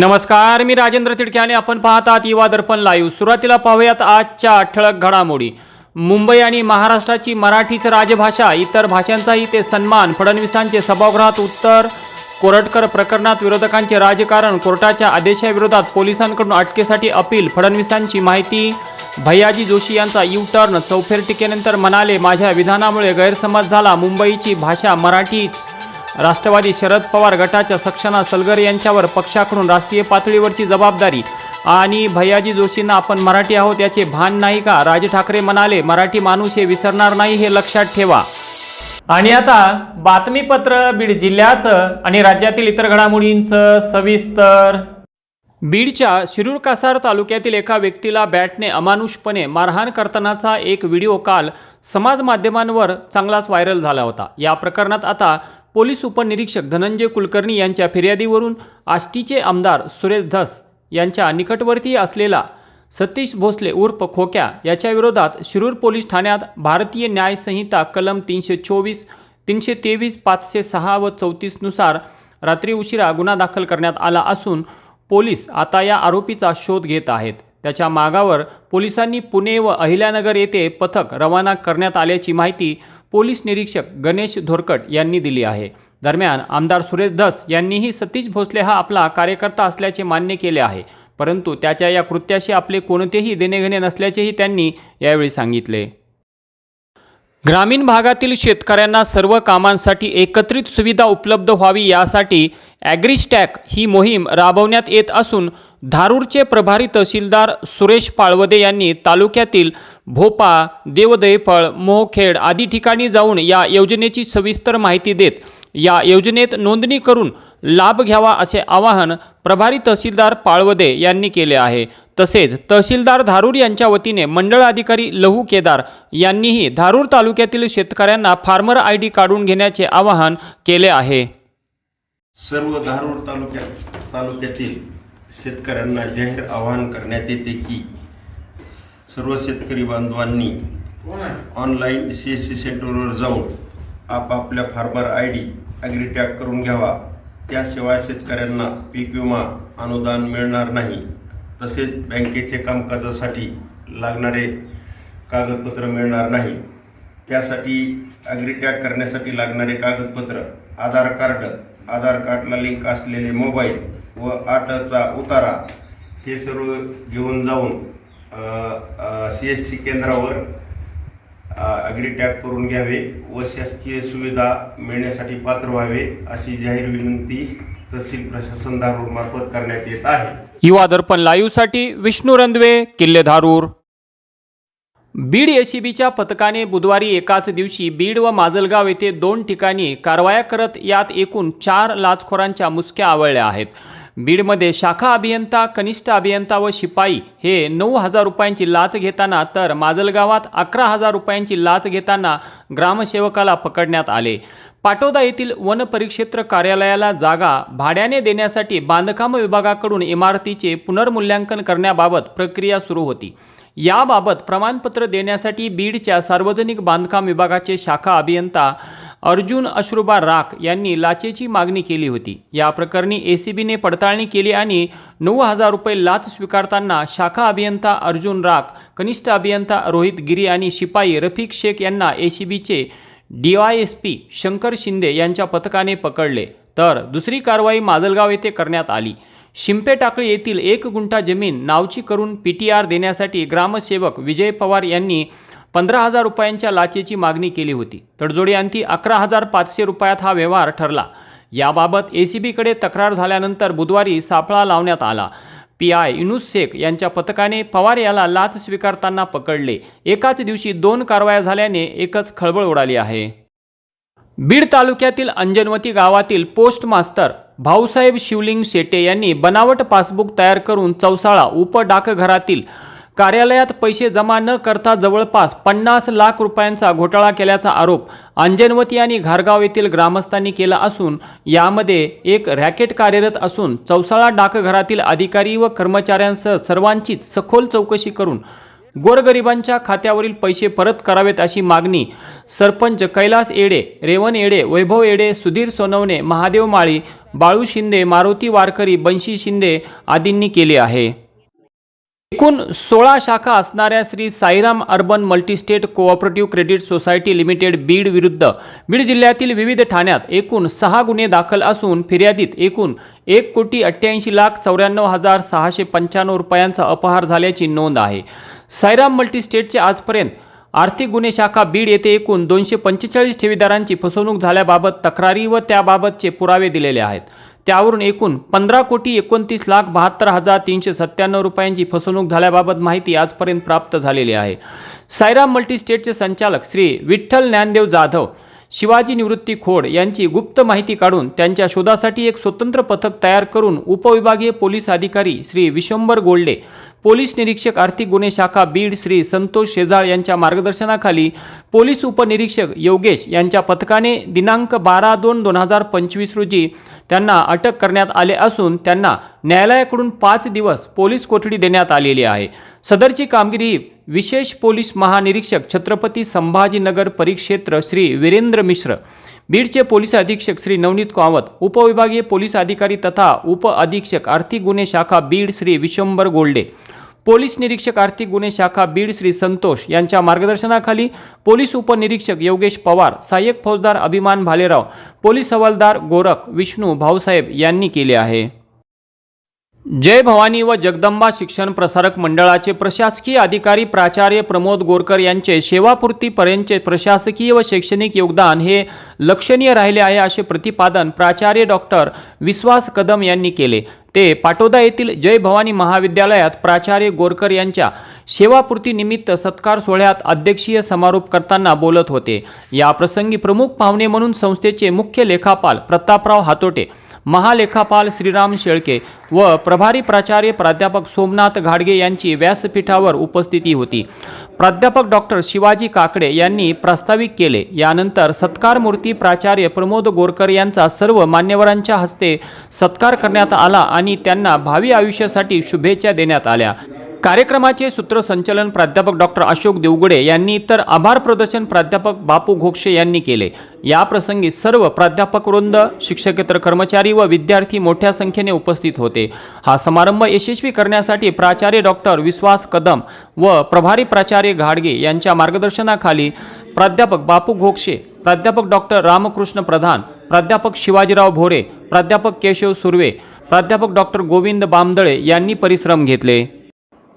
नमस्कार मी राजेंद्र तिडके आणि आपण पाहतात आहात युवा दर्पण लाईव्ह सुरुवातीला पाहूयात आजच्या ठळक घडामोडी. मुंबई आणि महाराष्ट्राची मराठीच राजभाषा इतर भाषांचाही ते सन्मान. फडणवीसांचे सभागृहात उत्तर कोरटकर प्रकरणात विरोधकांचे राजकारण. कोर्टाच्या आदेशाविरोधात पोलिसांकडून अटकेसाठी अपील. फडणवीसांची माहिती भैयाजी जोशी यांचा यू टर्न चौफेर टीकेनंतर म्हणाले माझ्या विधानामुळे गैरसमज झाला. मुंबईची भाषा मराठीच राष्ट्रवादी शरद पवार गटाच्या सक्षना सलगर यांच्यावर पक्षाकडून राष्ट्रीय पातळीवरची जबाबदारी आणि भैयाजी जोशींना आपण मराठी आहोत याचे भान नाही का? राज ठाकरे म्हणाले मराठी माणूस हे विसरणार नाही हे लक्षात ठेवा. आणि आता बातमीपत्र बीड जिल्ह्याचं आणि राज्यातील इतर घडामोडींचं सविस्तर. बीडच्या शिरूर कासार तालुक्यातील एका व्यक्तीला बॅटने अमानुषपणे मारहाण करतानाचा एक व्हिडिओ काल समाज माध्यमांवर चांगलाच व्हायरल झाला होता. या प्रकरणात आता पोलीस उपनिरीक्षक धनंजय कुलकर्णी यांच्या फिर्यादीवरून आष्टीचे आमदार सुरेश धस यांच्या निकटवर्ती असलेला सतीश भोसले उर्फ खोक्या याच्याविरोधात शिरूर पोलीस ठाण्यात भारतीय न्यायसंहिता कलम तीनशे चोवीस तीनशे तेवीस पाचशे सहा व चौतीसनुसार रात्री उशिरा गुन्हा दाखल करण्यात आला असून पोलीस आता या आरोपीचा शोध घेत आहेत. त्याच्या मागावर पोलिसांनी पुणे व अहिल्यानगर येथे पथक रवाना करण्यात आल्याची माहिती पोलीस निरीक्षक गणेश धोरकट यांनी दिली आहे. दरम्यान आमदार सुरेश धस यांनीही सतीश भोसले हा आपला कार्यकर्ता असल्याचे मान्य केले आहे. परंतु त्याच्या या कृत्याशी आपले कोणतेही देणेघेणे नसल्याचेही त्यांनी यावेळी सांगितले. ग्रामीण भागातील शेतकऱ्यांना सर्व कामांसाठी एकत्रित सुविधा उपलब्ध व्हावी यासाठी ॲग्रिस्टॅक ही मोहीम राबवण्यात येत असून धारूरचे प्रभारी तहसीलदार सुरेश पाळवदे यांनी तालुक्यातील भोपा देवदयफळ मोहखेड आदी ठिकाणी जाऊन या योजनेची सविस्तर माहिती देत या योजनेत नोंदणी करून लाभ घ्यावा असे आवाहन प्रभारी तहसीलदार पाळवदे यांनी केले आहे. तसेच तहसीलदार धारूर यांच्या वतीने मंडळ अधिकारी लहू केदार यांनीही धारूर तालुक्यातील शेतकऱ्यांना फार्मर आय डी काढून घेण्याचे आवाहन केले आहे. सर्व धारूर तालुक्यात तालुक्यातील शेतकऱ्यांना जाहीर आवाहन करण्यात येते की सर्व शेतकरी बांधवांनी ऑनलाईन सी एस सी सेंटरवर जाऊन आपापल्या फार्मर आय डी ॲग्रिटॅग करून घ्यावा. त्याशिवाय शेतकऱ्यांना पीक विमा अनुदान मिळणार नाही. तसेच बँकेचे कामकाजासाठी लागणारे कागदपत्र मिळणार नाही. त्यासाठी ॲग्रीटॅग करण्यासाठी लागणारे कागदपत्र आधार कार्ड आधार कार्डला लिंक असलेले मोबाईल व आटचा उतारा हे सर्व घेऊन जाऊन सी एस सी केंद्रावर ॲग्रिटॅग करून घ्यावे व शासकीय सुविधा मिळण्यासाठी पात्र व्हावे अशी जाहीर विनंती तहसील प्रशासन धारूर मार्फत करण्यात येत आहे. युवा दर्पण लाईव्हसाठी विष्णू रंधवे किल्ले धारूर. बीड एसीबीच्या पथकाने बुधवारी एकाच दिवशी बीड व माजलगाव येथे दोन ठिकाणी कारवाया करत यात एकूण चार लाचखोरांच्या मुसक्या आवळल्या आहेत. बीडमध्ये शाखा अभियंता कनिष्ठ अभियंता व शिपाई हे नऊ हजार रुपयांची लाच घेताना तर माजलगावात अकरा हजार रुपयांची लाच घेताना ग्रामसेवकाला पकडण्यात आले. पाटोदा येथील वन परिक्षेत्र कार्यालयाला जागा भाड्याने देण्यासाठी बांधकाम विभागाकडून इमारतीचे पुनर्मूल्यांकन करण्याबाबत प्रक्रिया सुरू होती. याबाबत प्रमाणपत्र देण्यासाठी बीडच्या सार्वजनिक बांधकाम विभागाचे शाखा अभियंता अर्जुन अश्रुबा राख यांनी लाचेची मागणी केली होती. या प्रकरणी ए सी बीने पडताळणी केली आणि नऊ हजार रुपये लाच स्वीकारताना शाखा अभियंता अर्जुन राख कनिष्ठ अभियंता रोहित गिरी आणि शिपाई रफिक शेख यांना ए सी बीचे D Y S P Shankar Shinde यांच्या पथकाने पकडले. तर दुसरी कारवाई माजलगाव येथे करण्यात आली. शिंपे टाकळी येथील एक गुंठा जमीन नावची करून पी टी आर देण्यासाठी ग्रामसेवक विजय पवार यांनी पंधरा हजार रुपयांच्या लाचेची मागणी केली होती. तडजोडीअंती अकरा हजार पाचशे रुपयात हा व्यवहार ठरला. याबाबत ए सी बीकडे तक्रार झाल्यानंतर बुधवारी सापळा लावण्यात आला. पी आय युनुस शेख यांच्या पथकाने पवार याला लाच स्वीकारताना पकडले. एकाच दिवशी दोन कारवाया झाल्याने एकच खळबळ उडाली आहे. बीड तालुक्यातील अंजनवती गावातील पोस्ट मास्तर भाऊसाहेब शिवलिंग शेटे यांनी बनावट पासबुक तयार करून चौसाळा उपडाकघरातील कार्यालयात पैसे जमा न करता जवळपास पन्नास लाख रुपयांचा घोटाळा केल्याचा आरोप अंजनवती आणि घारगाव येथील ग्रामस्थांनी केला असून यामध्ये एक रॅकेट कार्यरत असून चौसाळा डाकघरातील अधिकारी व कर्मचाऱ्यांसह सर्वांचीच सखोल चौकशी करून गोरगरिबांच्या खात्यावरील पैसे परत करावेत अशी मागणी सरपंच कैलास येडे रेवन येडे वैभव येडे सुधीर सोनवणे महादेव माळी बाळू शिंदे मारुती वारकरी बंशी शिंदे आदींनी केले आहे. एकूण सोळा शाखा असणाऱ्या Shri Sairam urban multistate cooperative credit society limited Beed विरुद्ध बीड जिल्ह्यातील विविध ठाण्यात एकूण सहा गुन्हे दाखल असून फिर्यादीत एकूण एक कोटी अठ्ठ्याऐंशी लाख चौऱ्याण्णव हजार सहाशे पंच्याण्णव रुपयांचा अपहार झाल्याची नोंद आहे. साईराम मल्टीस्टेटचे आजपर्यंत आर्थिक गुन्हे शाखा बीड येथे एकूण दोनशे पंचेचाळीस ठेवीदारांची फसवणूक झाल्याबाबत तक्रारी व त्याबाबतचे पुरावे दिलेले आहेत. त्यावरून एकूण पंधरा कोटी एकोणतीस लाख बहात्तर हजार तीनशे सत्त्याण्णव रुपयांची फसवणूक झाल्याबाबत माहिती आजपर्यंत प्राप्त झालेली आहे. सायराम मल्टीस्टेटचे संचालक श्री विठ्ठल ज्ञानदेव जाधव शिवाजी निवृत्ती खोड यांची गुप्त माहिती काढून त्यांच्या शोधासाठी एक स्वतंत्र पथक तयार करून उपविभागीय पोलीस अधिकारी श्री विशंबर गोल्डे पोलीस निरीक्षक आर्थिक गुन्हे शाखा बीड श्री संतोष शेजाळ यांच्या मार्गदर्शनाखाली पोलीस उपनिरीक्षक योगेश यांच्या पथकाने दिनांक बारा दोन दोन हजार पंचवीस रोजी त्यांना अटक करण्यात आले असून त्यांना न्यायालयाकडून पाच दिवस पोलीस कोठडी देण्यात आलेली आहे. सदरची कामगिरी विशेष पोलीस महानिरीक्षक छत्रपती संभाजीनगर परिक्षेत्र श्री वीरेंद्र मिश्र बीडचे पोलीस अधीक्षक श्री नवनीत कावत उपविभागीय पोलीस अधिकारी तथा उप अधीक्षक आर्थिक गुन्हे शाखा बीड श्री विश्वंभर गोल्डे पोलीस निरीक्षक आर्थिक गुन्हे शाखा बीड श्री संतोष यांच्या मार्गदर्शनाखाली पोलीस उपनिरीक्षक योगेश पवार सहाय्यक फौजदार अभिमान भालेराव पोलीस हवालदार गोरख विष्णू भाऊसाहेब यांनी केले आहे. जय भवानी व जगदंबा शिक्षण प्रसारक मंडळाचे प्रशासकीय अधिकारी प्राचार्य प्रमोद गोरकर यांचे सेवापूर्तीपर्यंतचे प्रशासकीय व शैक्षणिक योगदान हे लक्षणीय राहिले आहे असे प्रतिपादन प्राचार्य डॉक्टर विश्वास कदम यांनी केले. ते पाटोदा येथील जय भवानी महाविद्यालयात प्राचार्य गोरकर यांच्या सेवापूर्तीनिमित्त सत्कार सोहळ्यात अध्यक्षीय समारोप करताना बोलत होते. या प्रसंगी प्रमुख पाहुणे म्हणून संस्थेचे मुख्य लेखापाल प्रतापराव हातोटे महालेखापाल श्रीराम शेळके व प्रभारी प्राचार्य प्राध्यापक सोमनाथ घाडगे यांची व्यासपीठावर उपस्थिती होती. प्राध्यापक डॉक्टर शिवाजी काकडे यांनी प्रास्ताविक केले. यानंतर सत्कार मूर्ती प्राचार्य प्रमोद गोरकर यांचा सर्व मान्यवरांच्या हस्ते सत्कार करण्यात आला आणि त्यांना भावी आयुष्यासाठी शुभेच्छा देण्यात आल्या. कार्यक्रमाचे सूत्रसंचलन प्राध्यापक डॉक्टर अशोक देवगुडे यांनी तर आभार प्रदर्शन प्राध्यापक बापू घोक्षे यांनी केले. या प्रसंगी सर्व प्राध्यापक वृंद शिक्षकेतर कर्मचारी व विद्यार्थी मोठ्या संख्येने उपस्थित होते. हा समारंभ यशस्वी करण्यासाठी प्राचार्य डॉक्टर विश्वास कदम व प्रभारी प्राचार्य घाडगे यांच्या मार्गदर्शनाखाली प्राध्यापक बापू घोक्षे प्राध्यापक डॉक्टर रामकृष्ण प्रधान प्राध्यापक शिवाजीराव भोरे प्राध्यापक केशव सुर्वे प्राध्यापक डॉक्टर गोविंद बामदळे यांनी परिश्रम घेतले.